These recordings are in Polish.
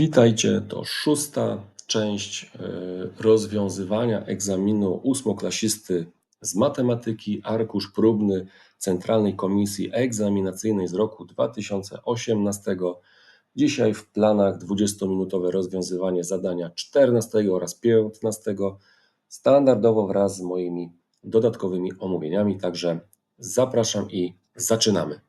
Witajcie, to szósta część e, rozwiązywania egzaminu ósmoklasisty z matematyki, arkusz próbny Centralnej Komisji Egzaminacyjnej z roku 2018. Dzisiaj w planach 20-minutowe rozwiązywanie zadania 14 oraz 15, standardowo wraz z moimi dodatkowymi omówieniami, także zapraszam i zaczynamy.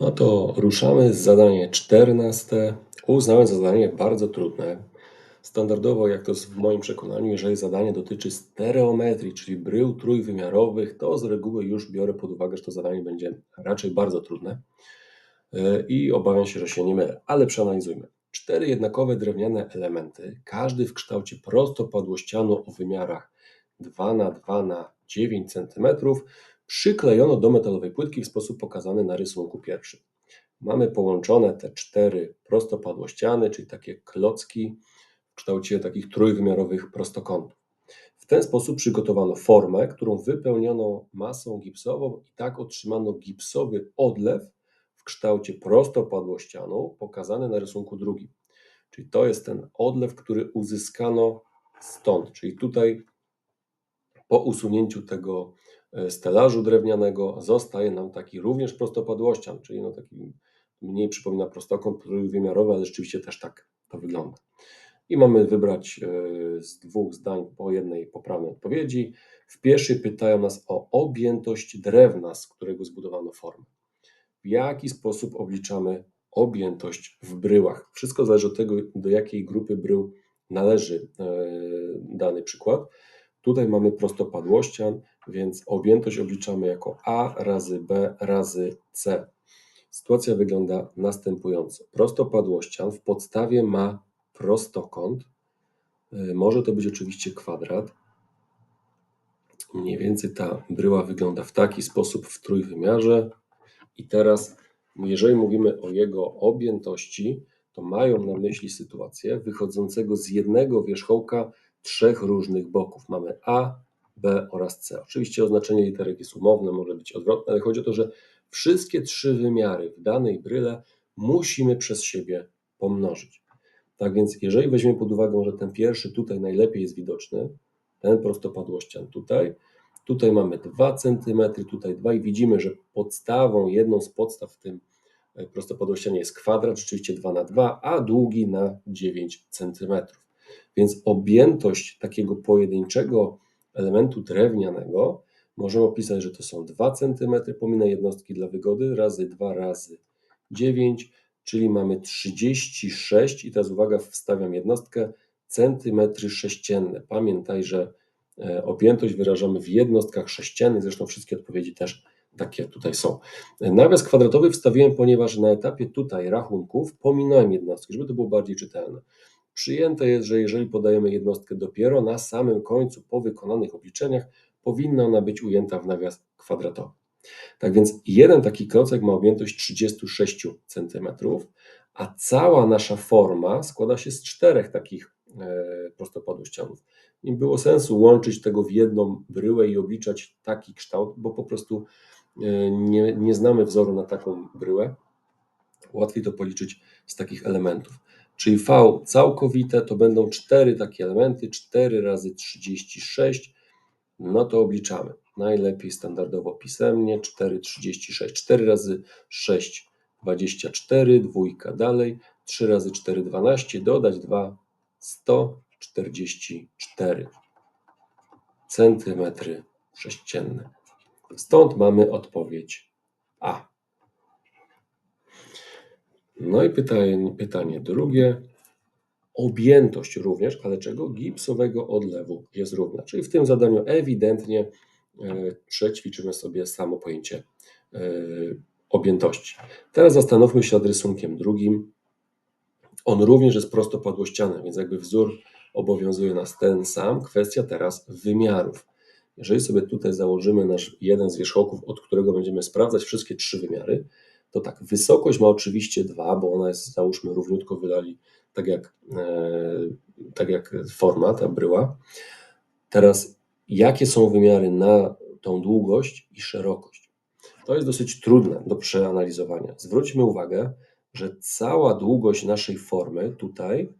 No to ruszamy z zadanie 14. Uznałem za zadanie bardzo trudne. Standardowo, jak to jest w moim przekonaniu, jeżeli zadanie dotyczy stereometrii, czyli brył trójwymiarowych, to z reguły już biorę pod uwagę, że to zadanie będzie raczej bardzo trudne Yy, i obawiam się, że się nie mylę. Ale przeanalizujmy. Cztery jednakowe drewniane elementy, każdy w kształcie prostopadłościanu o wymiarach 2 na 2 na 9 cm, przyklejono do metalowej płytki w sposób pokazany na rysunku pierwszym. Mamy połączone te cztery prostopadłościany, czyli takie klocki w kształcie takich trójwymiarowych prostokątów. W ten sposób przygotowano formę, którą wypełniono masą gipsową i tak otrzymano gipsowy odlew w kształcie prostopadłościanu, pokazany na rysunku drugim. Czyli to jest ten odlew, który uzyskano stąd, czyli tutaj po usunięciu tego e, stelażu drewnianego zostaje nam taki również prostopadłościan, czyli no taki mniej przypomina prostokąt trójwymiarowy, ale rzeczywiście też tak to wygląda. I mamy wybrać e, z dwóch zdań po jednej poprawnej odpowiedzi. W pierwszej pytają nas o objętość drewna, z którego zbudowano formę. W jaki sposób obliczamy objętość w bryłach? Wszystko zależy od tego, do jakiej grupy brył należy e, dany przykład. Tutaj mamy prostopadłościan, więc objętość obliczamy jako A razy B razy C. Sytuacja wygląda następująco. Prostopadłościan w podstawie ma prostokąt. Y, może to być oczywiście kwadrat. Mniej więcej ta bryła wygląda w taki sposób w trójwymiarze. I teraz, jeżeli mówimy o jego objętości, to mają na myśli sytuację wychodzącego z jednego wierzchołka trzech różnych boków. Mamy A, B oraz C. Oczywiście oznaczenie literek jest umowne, może być odwrotne, ale chodzi o to, że wszystkie trzy wymiary w danej bryle musimy przez siebie pomnożyć. Tak więc, jeżeli weźmiemy pod uwagę, że ten pierwszy tutaj najlepiej jest widoczny, ten prostopadłościan tutaj, tutaj mamy 2 cm, tutaj 2 i widzimy, że podstawą, jedną z podstaw w tym e, prostopadłościanie jest kwadrat, rzeczywiście 2 na 2, a długi na 9 cm. Więc objętość takiego pojedynczego elementu drewnianego możemy opisać, że to są 2 cm, pominę jednostki dla wygody, razy 2 razy 9, czyli mamy 36 i teraz uwaga, wstawiam jednostkę, centymetry sześcienne. Pamiętaj, że e, objętość wyrażamy w jednostkach sześciennych, zresztą wszystkie odpowiedzi też takie tutaj są. Nawias kwadratowy wstawiłem, ponieważ na etapie tutaj rachunków pominąłem jednostki, żeby to było bardziej czytelne. Przyjęte jest, że jeżeli podajemy jednostkę dopiero na samym końcu po wykonanych obliczeniach, powinna ona być ujęta w nawias kwadratowy. Tak więc jeden taki klocek ma objętość 36 cm, a cała nasza forma składa się z czterech takich e, prostopadłych ścianów. Nie było sensu łączyć tego w jedną bryłę i obliczać taki kształt, bo po prostu e, nie, nie znamy wzoru na taką bryłę. Łatwiej to policzyć z takich elementów. Czyli V całkowite to będą cztery takie elementy, 4 razy 36, no to obliczamy. Najlepiej standardowo pisemnie 4,36. 4 razy 6 24, dwójka dalej, 3 razy 4 12, dodać 2 144 centymetry sześcienne. Stąd mamy odpowiedź A. No i pytanie, pytanie drugie. Objętość również, ale czego? Gipsowego odlewu jest równa. Czyli w tym zadaniu ewidentnie e, przećwiczymy sobie samo pojęcie e, objętości. Teraz zastanówmy się nad rysunkiem drugim. On również jest prostopadłościany, więc jakby wzór obowiązuje nas ten sam. Kwestia teraz wymiarów. Jeżeli sobie tutaj założymy nasz jeden z wierzchołków, od którego będziemy sprawdzać wszystkie trzy wymiary, to tak, wysokość ma oczywiście dwa, bo ona jest, załóżmy, równiutko wydali, tak jak, e, tak jak forma, ta bryła. Teraz, jakie są wymiary na tą długość i szerokość? To jest dosyć trudne do przeanalizowania. Zwróćmy uwagę, że cała długość naszej formy tutaj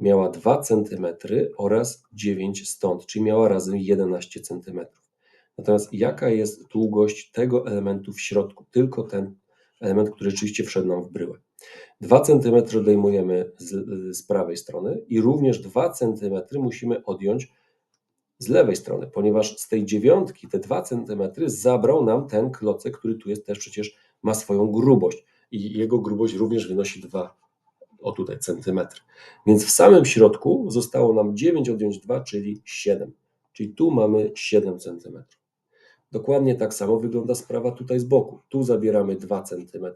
miała 2 cm oraz 9 stąd, czyli miała razem 11 cm. Natomiast jaka jest długość tego elementu w środku? Tylko ten element, który rzeczywiście wszedł nam w bryłę. 2 cm odejmujemy z, z prawej strony i również 2 cm musimy odjąć z lewej strony, ponieważ z tej dziewiątki te 2 cm zabrał nam ten klocek, który tu jest też przecież ma swoją grubość i jego grubość również wynosi 2 o tutaj centymetry. Więc w samym środku zostało nam 9 odjąć 2, czyli 7. Czyli tu mamy 7 cm. Dokładnie tak samo wygląda sprawa tutaj z boku. Tu zabieramy 2 cm,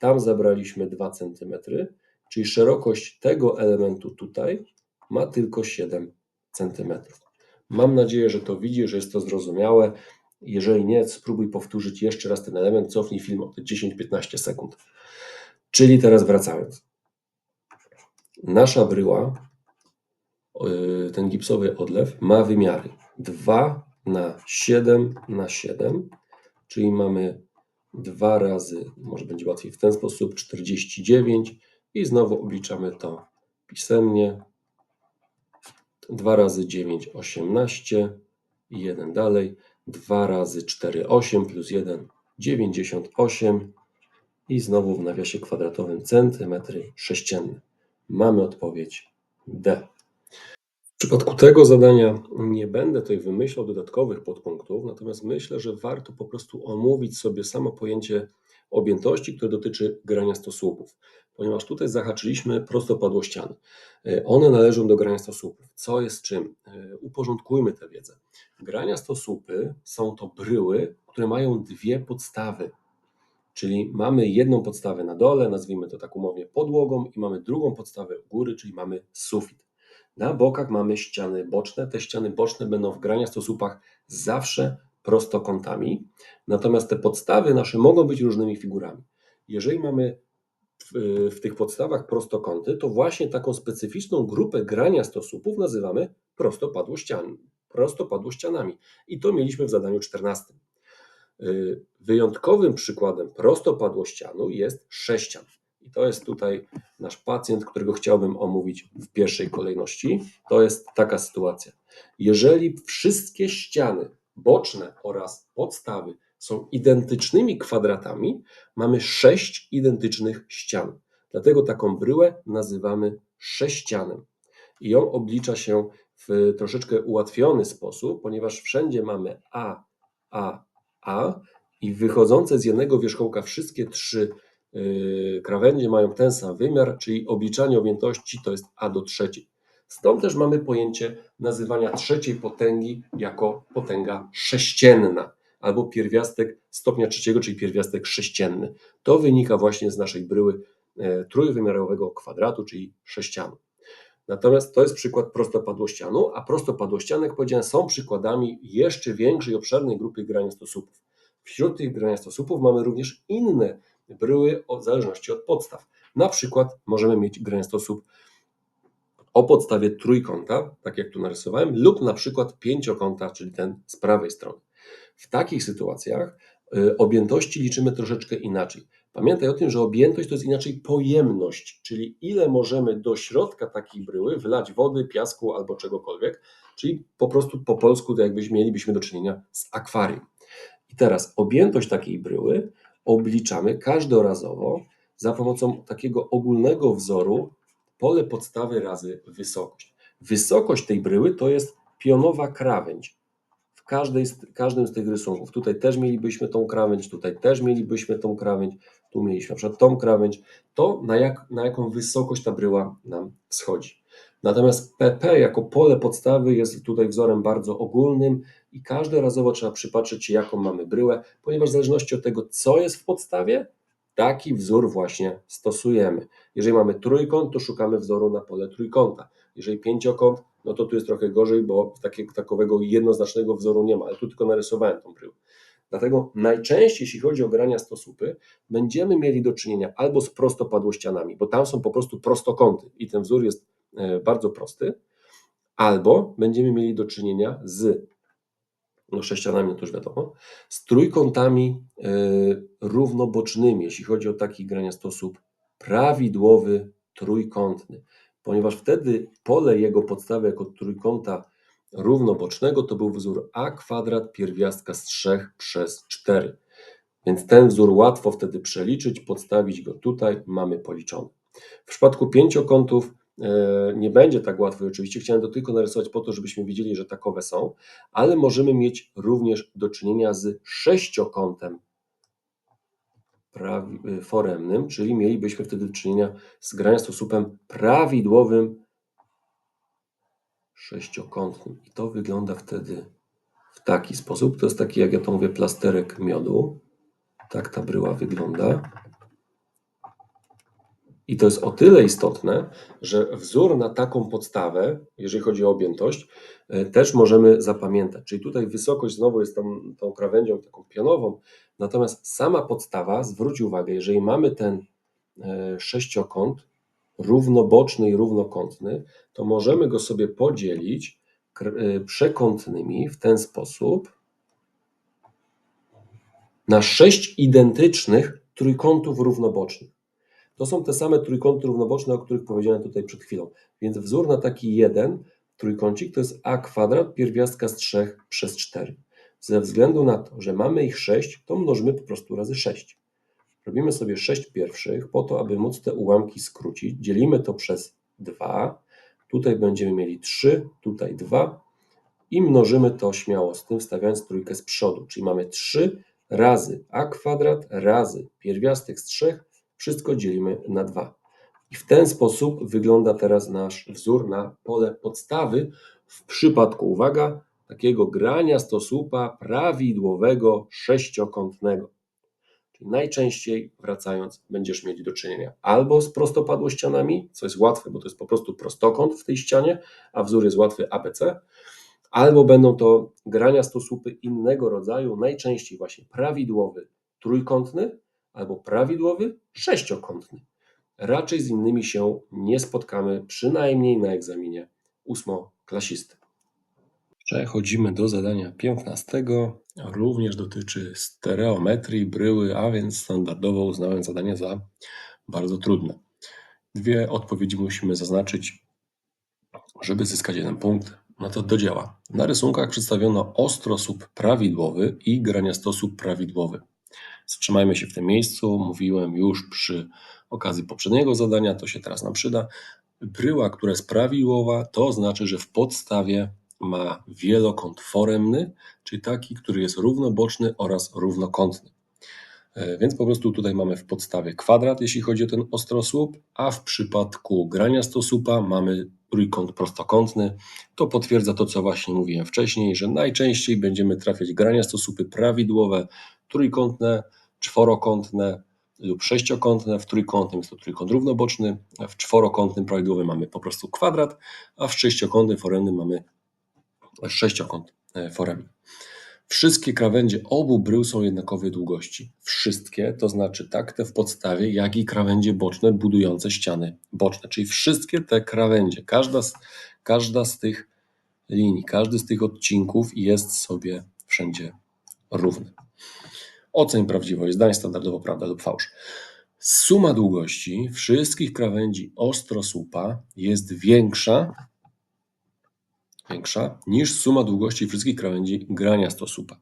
tam zabraliśmy 2 cm, czyli szerokość tego elementu tutaj ma tylko 7 cm. Mam nadzieję, że to widzi, że jest to zrozumiałe. Jeżeli nie, spróbuj powtórzyć jeszcze raz ten element, cofnij film o te 10-15 sekund. Czyli teraz wracając. Nasza bryła, yy, ten gipsowy odlew ma wymiary 2 na 7 na 7, czyli mamy 2 razy, może będzie łatwiej w ten sposób, 49 i znowu obliczamy to pisemnie. 2 razy 9, 18 i 1 dalej. 2 razy 4, 8 plus 1, 98 i znowu w nawiasie kwadratowym centymetry sześcienne. Mamy odpowiedź D. W przypadku tego zadania nie będę tutaj wymyślał dodatkowych podpunktów, natomiast myślę, że warto po prostu omówić sobie samo pojęcie objętości, które dotyczy grania stosłupów, ponieważ tutaj zahaczyliśmy prostopadłościany. One należą do grania stosłupów. Co jest czym? Uporządkujmy tę wiedzę. Grania stosłupy są to bryły, które mają dwie podstawy. Czyli mamy jedną podstawę na dole, nazwijmy to tak umownie podłogą, i mamy drugą podstawę u góry, czyli mamy sufit. Na bokach mamy ściany boczne. Te ściany boczne będą w grania stosłupach zawsze prostokątami, natomiast te podstawy nasze mogą być różnymi figurami. Jeżeli mamy w, w tych podstawach prostokąty, to właśnie taką specyficzną grupę grania stosłupów nazywamy prostopadłościanami. prostopadłościanami. I to mieliśmy w zadaniu 14. Y, wyjątkowym przykładem prostopadłościanu jest sześcian. I to jest tutaj nasz pacjent, którego chciałbym omówić w pierwszej kolejności. To jest taka sytuacja. Jeżeli wszystkie ściany boczne oraz podstawy są identycznymi kwadratami, mamy sześć identycznych ścian. Dlatego taką bryłę nazywamy sześcianem. I ją oblicza się w troszeczkę ułatwiony sposób, ponieważ wszędzie mamy A, A, A i wychodzące z jednego wierzchołka wszystkie trzy krawędzie mają ten sam wymiar, czyli obliczanie objętości to jest A do trzeciej. Stąd też mamy pojęcie nazywania trzeciej potęgi jako potęga sześcienna albo pierwiastek stopnia trzeciego, czyli pierwiastek sześcienny. To wynika właśnie z naszej bryły e, trójwymiarowego kwadratu, czyli sześcianu. Natomiast to jest przykład prostopadłościanu, a prostopadłościany, jak powiedziałem, są przykładami jeszcze większej, obszernej grupy graniastosłupów. Wśród tych graniastosłupów mamy również inne bryły w zależności od podstaw. Na przykład możemy mieć graniastosłup o podstawie trójkąta, tak jak tu narysowałem, lub na przykład pięciokąta, czyli ten z prawej strony. W takich sytuacjach y, objętości liczymy troszeczkę inaczej. Pamiętaj o tym, że objętość to jest inaczej pojemność, czyli ile możemy do środka takiej bryły wlać wody, piasku albo czegokolwiek, czyli po prostu po polsku to jakbyśmy mielibyśmy do czynienia z akwarium. I teraz objętość takiej bryły obliczamy każdorazowo za pomocą takiego ogólnego wzoru pole podstawy razy wysokość. Wysokość tej bryły to jest pionowa krawędź. W każdej z, każdym z tych rysunków. Tutaj też mielibyśmy tą krawędź, tutaj też mielibyśmy tą krawędź, tu mieliśmy na przykład tą krawędź. To na, jak, na jaką wysokość ta bryła nam schodzi. Natomiast PP jako pole podstawy jest tutaj wzorem bardzo ogólnym i każdorazowo trzeba przypatrzeć się, jaką mamy bryłę, ponieważ w zależności od tego, co jest w podstawie, Taki wzór właśnie stosujemy. Jeżeli mamy trójkąt, to szukamy wzoru na pole trójkąta. Jeżeli pięciokąt, no to tu jest trochę gorzej, bo takiego takowego jednoznacznego wzoru nie ma, ale tu tylko narysowałem tą bryłę. Dlatego najczęściej, jeśli chodzi o grania stosupy, będziemy mieli do czynienia albo z prostopadłościanami, bo tam są po prostu prostokąty i ten wzór jest bardzo prosty, albo będziemy mieli do czynienia z no sześcianami, no to już wiadomo, z trójkątami y, równobocznymi, jeśli chodzi o taki grania sposób prawidłowy trójkątny, ponieważ wtedy pole jego podstawy jako trójkąta równobocznego to był wzór a kwadrat pierwiastka z 3 przez 4. Więc ten wzór łatwo wtedy przeliczyć, podstawić go tutaj, mamy policzony. W przypadku pięciokątów e, nie będzie tak łatwo. Oczywiście chciałem to tylko narysować po to, żebyśmy wiedzieli, że takowe są, ale możemy mieć również do czynienia z sześciokątem prawi- foremnym, czyli mielibyśmy wtedy do czynienia z graniastosłupem prawidłowym sześciokątnym. I to wygląda wtedy w taki sposób. To jest taki, jak ja to mówię, plasterek miodu. Tak ta bryła wygląda. I to jest o tyle istotne, że wzór na taką podstawę, jeżeli chodzi o objętość, e, też możemy zapamiętać. Czyli tutaj wysokość znowu jest tą, tą krawędzią taką pionową, natomiast sama podstawa, zwróć uwagę, jeżeli mamy ten e, sześciokąt równoboczny i równokątny, to możemy go sobie podzielić e, przekątnymi w ten sposób na sześć identycznych trójkątów równobocznych. To są te same trójkąty równoboczne, o których powiedziałem tutaj przed chwilą. Więc wzór na taki jeden trójkącik to jest a kwadrat pierwiastka z 3 przez 4. Ze względu na to, że mamy ich 6, to mnożmy po prostu razy 6. Robimy sobie 6 pierwszych po to, aby móc te ułamki skrócić. Dzielimy to przez 2. Tutaj będziemy mieli 3, tutaj 2 i mnożymy to śmiało z tym, stawiając trójkę z przodu. Czyli mamy 3 razy a kwadrat razy pierwiastek z 3, wszystko dzielimy na 2. I w ten sposób wygląda teraz nasz wzór na pole podstawy w przypadku, uwaga, takiego grania stosłupa prawidłowego sześciokątnego. Czyli najczęściej wracając, będziesz mieć do czynienia albo z prostopadłościanami, co jest łatwe, bo to jest po prostu prostokąt w tej ścianie, a wzór jest łatwy ABC, albo będą to grania stosłupy innego rodzaju, najczęściej właśnie prawidłowy trójkątny albo prawidłowy sześciokątny. Raczej z innymi się nie spotkamy, przynajmniej na egzaminie ósmoklasisty. Przechodzimy do zadania 15. Również dotyczy stereometrii, bryły, a więc standardowo uznałem zadanie za bardzo trudne. Dwie odpowiedzi musimy zaznaczyć, żeby zyskać jeden punkt. No to do dzieła. Na rysunkach przedstawiono ostrosłup prawidłowy i graniastosłup prawidłowy. Wstrzymajmy się w tym miejscu. Mówiłem już przy okazji poprzedniego zadania, to się teraz nam przyda. Bryła, która jest prawidłowa, to znaczy, że w podstawie ma wielokąt foremny, czyli taki, który jest równoboczny oraz równokątny. E, Więc po prostu tutaj mamy w podstawie kwadrat, jeśli chodzi o ten ostrosłup, a w przypadku grania stosłupa mamy trójkąt prostokątny. To potwierdza to, co właśnie mówiłem wcześniej, że najczęściej będziemy trafiać grania stosłupy prawidłowe, trójkątne, czworokątne lub sześciokątne. W trójkątnym jest to trójkąt równoboczny, w czworokątnym prawidłowym mamy po prostu kwadrat, a w sześciokątnym foremnym mamy sześciokąt e, foremny. Wszystkie krawędzie obu brył są jednakowej długości. Wszystkie, to znaczy tak te w podstawie, jak i krawędzie boczne budujące ściany boczne. Czyli wszystkie te krawędzie, każda z, każda z tych linii, każdy z tych odcinków jest sobie wszędzie równy. Oceń prawdziwość zdań standardowo prawda lub fałsz. Suma długości wszystkich krawędzi ostrosłupa jest większa większa niż suma długości wszystkich krawędzi grania stosłupa.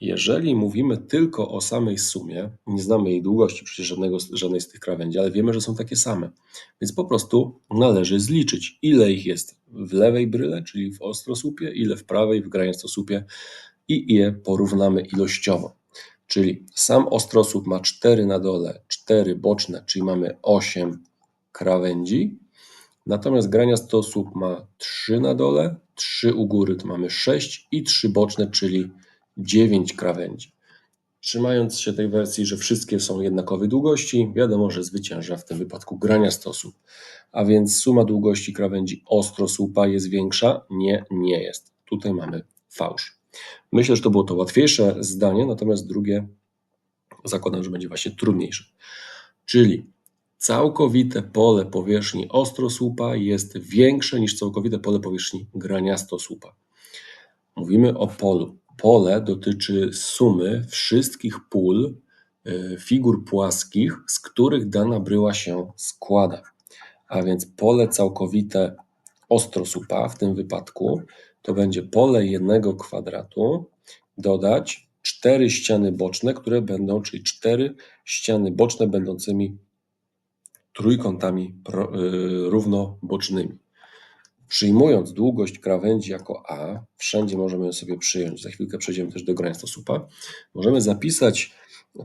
Jeżeli mówimy tylko o samej sumie, nie znamy jej długości przecież żadnego, żadnej z tych krawędzi, ale wiemy, że są takie same. Więc po prostu należy zliczyć, ile ich jest w lewej bryle, czyli w ostrosłupie, ile w prawej w graniastosłupie i je porównamy ilościowo. Czyli sam ostrosłup ma 4 na dole, 4 boczne, czyli mamy 8 krawędzi, Natomiast grania stosłup ma 3 na dole, 3 u góry to mamy 6 i 3 boczne, czyli 9 krawędzi. Trzymając się tej wersji, że wszystkie są jednakowej długości, wiadomo, że zwycięża w tym wypadku grania stosłup. A więc suma długości krawędzi ostrosłupa jest większa? Nie, nie jest. Tutaj mamy fałsz. Myślę, że to było to łatwiejsze zdanie, natomiast drugie zakładam, że będzie właśnie trudniejsze. Czyli Całkowite pole powierzchni ostrosłupa jest większe niż całkowite pole powierzchni graniastosłupa. Mówimy o polu. Pole dotyczy sumy wszystkich pól y, figur płaskich, z których dana bryła się składa. A więc pole całkowite ostrosłupa w tym wypadku to będzie pole jednego kwadratu dodać cztery ściany boczne, które będą, czyli cztery ściany boczne będącymi trójkątami y, równobocznymi. Przyjmując długość krawędzi jako a, wszędzie możemy ją sobie przyjąć, za chwilkę przejdziemy też do grania stosupa, możemy zapisać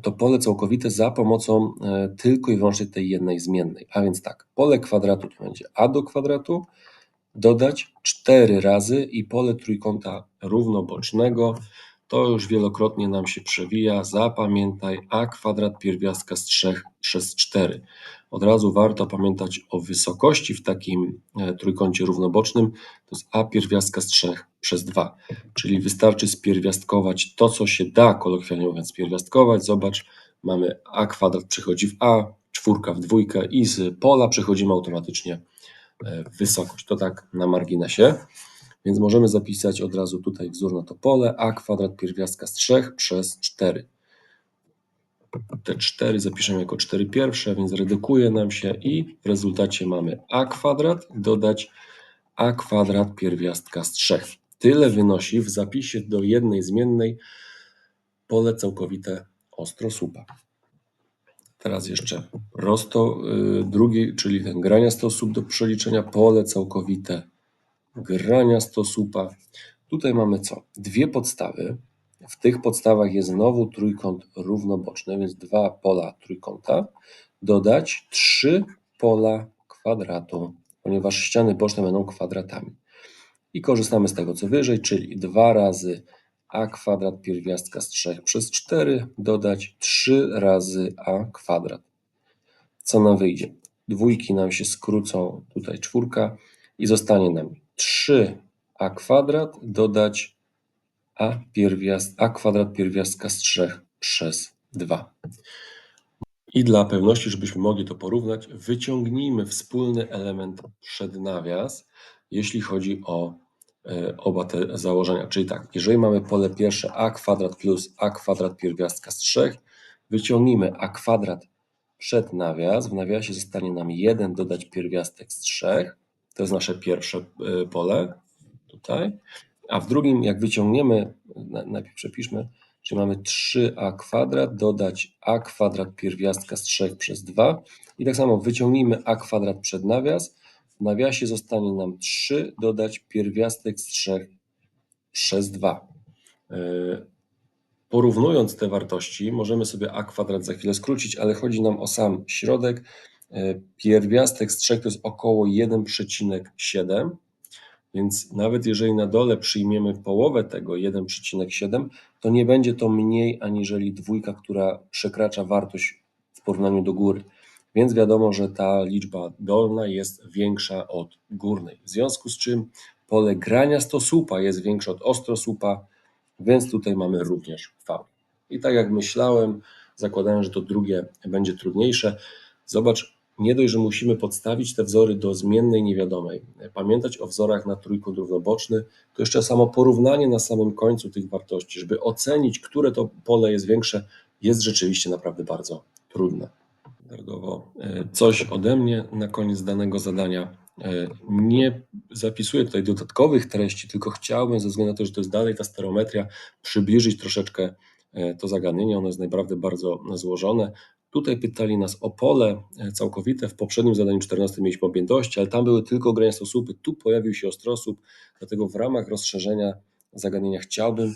to pole całkowite za pomocą e, tylko i wyłącznie tej jednej zmiennej. A więc tak, pole kwadratu to będzie a do kwadratu, dodać 4 razy i pole trójkąta równobocznego, to już wielokrotnie nam się przewija. Zapamiętaj a kwadrat pierwiastka z 3 przez 4. Od razu warto pamiętać o wysokości w takim e, trójkącie równobocznym. To jest a pierwiastka z 3 przez 2. Czyli wystarczy spierwiastkować to, co się da, kolokwialnie mówiąc, spierwiastkować. Zobacz, mamy a kwadrat przechodzi w a, czwórka w dwójkę i z pola przechodzimy automatycznie wysokość. To tak na marginesie. Więc możemy zapisać od razu tutaj wzór na to pole a kwadrat pierwiastka z 3 przez 4. Te 4 zapiszemy jako 4 pierwsze, więc redukuje nam się i w rezultacie mamy a kwadrat dodać a kwadrat pierwiastka z 3. Tyle wynosi w zapisie do jednej zmiennej pole całkowite ostrosłupa. Teraz jeszcze prosto y, drugi, czyli ten grania stosłup do przeliczenia pole całkowite grania stosupa. Tutaj mamy co? Dwie podstawy. W tych podstawach jest znowu trójkąt równoboczny, więc dwa pola trójkąta. Dodać trzy pola kwadratu, ponieważ ściany boczne będą kwadratami. I korzystamy z tego co wyżej, czyli 2 razy a kwadrat pierwiastka z 3 przez 4 dodać 3 razy a kwadrat. Co nam wyjdzie? Dwójki nam się skrócą, tutaj czwórka i zostanie nam 3a kwadrat dodać a, pierwiast, a kwadrat pierwiastka z 3 przez 2. I dla pewności, żebyśmy mogli to porównać, wyciągnijmy wspólny element przed nawias, jeśli chodzi o oba te założenia. Czyli tak, jeżeli mamy pole pierwsze a kwadrat plus a kwadrat pierwiastka z 3, wyciągnijmy a kwadrat przed nawias. W nawiasie zostanie nam 1 dodać pierwiastek z 3. To jest nasze pierwsze y, pole tutaj. A w drugim, jak wyciągniemy, na- najpierw przepiszmy, czyli mamy 3a kwadrat dodać a kwadrat pierwiastka z 3 przez 2. I tak samo wyciągnijmy a kwadrat przed nawias. W nawiasie zostanie nam 3 dodać pierwiastek z 3 przez 2. Y, Porównując te wartości, możemy sobie a kwadrat za chwilę skrócić, ale chodzi nam o sam środek. E, Pierwiastek z 3 to jest około 1,7, więc nawet jeżeli na dole przyjmiemy połowę tego 1,7, to nie będzie to mniej aniżeli dwójka, która przekracza wartość w porównaniu do góry. Więc wiadomo, że ta liczba dolna jest większa od górnej. W związku z czym pole grania stosłupa jest większe od ostrosłupa, więc tutaj mamy również V. I tak jak myślałem, zakładałem, że to drugie będzie trudniejsze. Zobacz, nie dość, że musimy podstawić te wzory do zmiennej niewiadomej, pamiętać o wzorach na trójkąt równoboczny, to jeszcze samo porównanie na samym końcu tych wartości, żeby ocenić, które to pole jest większe, jest rzeczywiście naprawdę bardzo trudne. E, coś ode mnie na koniec danego zadania. E, Nie zapisuję tutaj dodatkowych treści, tylko chciałbym, ze względu na to, że to jest dalej ta stereometria, przybliżyć troszeczkę e, to zagadnienie. Ono jest naprawdę bardzo złożone. Tutaj pytali nas o pole całkowite. W poprzednim zadaniu 14 mieliśmy objętości, ale tam były tylko grania stosupy. Tu pojawił się ostrosłup, dlatego w ramach rozszerzenia zagadnienia chciałbym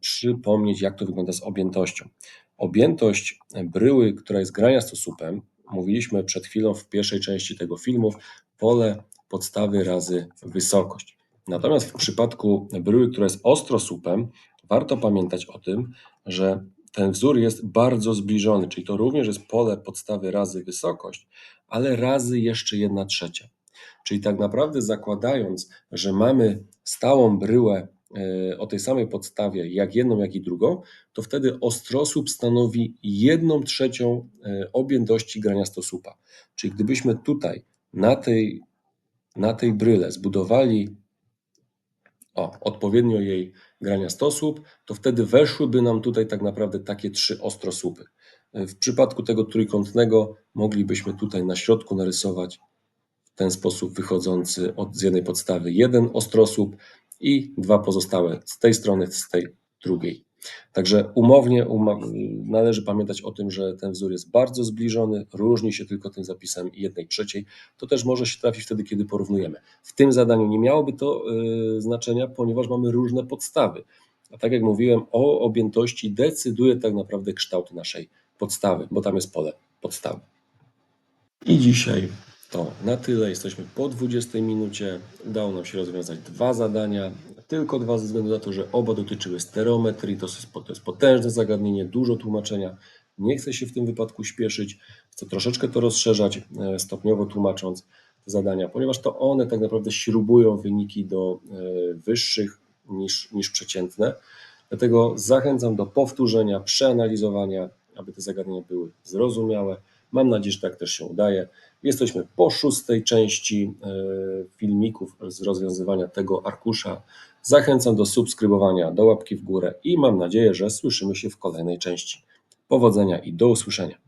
przypomnieć, jak to wygląda z objętością. Objętość bryły, która jest grania stosupem, mówiliśmy przed chwilą w pierwszej części tego filmu, pole podstawy razy wysokość. Natomiast w przypadku bryły, która jest ostrosupem, warto pamiętać o tym, że ten wzór jest bardzo zbliżony, czyli to również jest pole podstawy razy wysokość, ale razy jeszcze jedna trzecia. Czyli tak naprawdę zakładając, że mamy stałą bryłę o tej samej podstawie, jak jedną, jak i drugą, to wtedy ostrosłup stanowi jedną trzecią e, objętości grania stosupa. Czyli gdybyśmy tutaj na tej, na tej bryle zbudowali o, odpowiednio jej grania stosłup, to wtedy weszłyby nam tutaj tak naprawdę takie trzy ostrosłupy. W przypadku tego trójkątnego moglibyśmy tutaj na środku narysować w ten sposób wychodzący od, z jednej podstawy jeden ostrosłup i dwa pozostałe z tej strony, z tej drugiej. Także umownie należy pamiętać o tym, że ten wzór jest bardzo zbliżony, różni się tylko tym zapisem jednej trzeciej. To też może się trafić wtedy, kiedy porównujemy. W tym zadaniu nie miałoby to y, znaczenia, ponieważ mamy różne podstawy. A tak jak mówiłem, o objętości decyduje tak naprawdę kształt naszej podstawy, bo tam jest pole podstawy. I dzisiaj to na tyle. Jesteśmy po 20 minucie. Udało nam się rozwiązać dwa zadania. Tylko dwa ze względu na to, że oba dotyczyły stereometrii. To jest, to jest potężne zagadnienie, dużo tłumaczenia. Nie chcę się w tym wypadku śpieszyć. Chcę troszeczkę to rozszerzać, e, stopniowo tłumacząc te zadania, ponieważ to one tak naprawdę śrubują wyniki do e, wyższych niż, niż przeciętne. Dlatego zachęcam do powtórzenia, przeanalizowania, aby te zagadnienia były zrozumiałe. Mam nadzieję, że tak też się udaje. Jesteśmy po szóstej części e, filmików z rozwiązywania tego arkusza. Zachęcam do subskrybowania, do łapki w górę i mam nadzieję, że słyszymy się w kolejnej części. Powodzenia i do usłyszenia.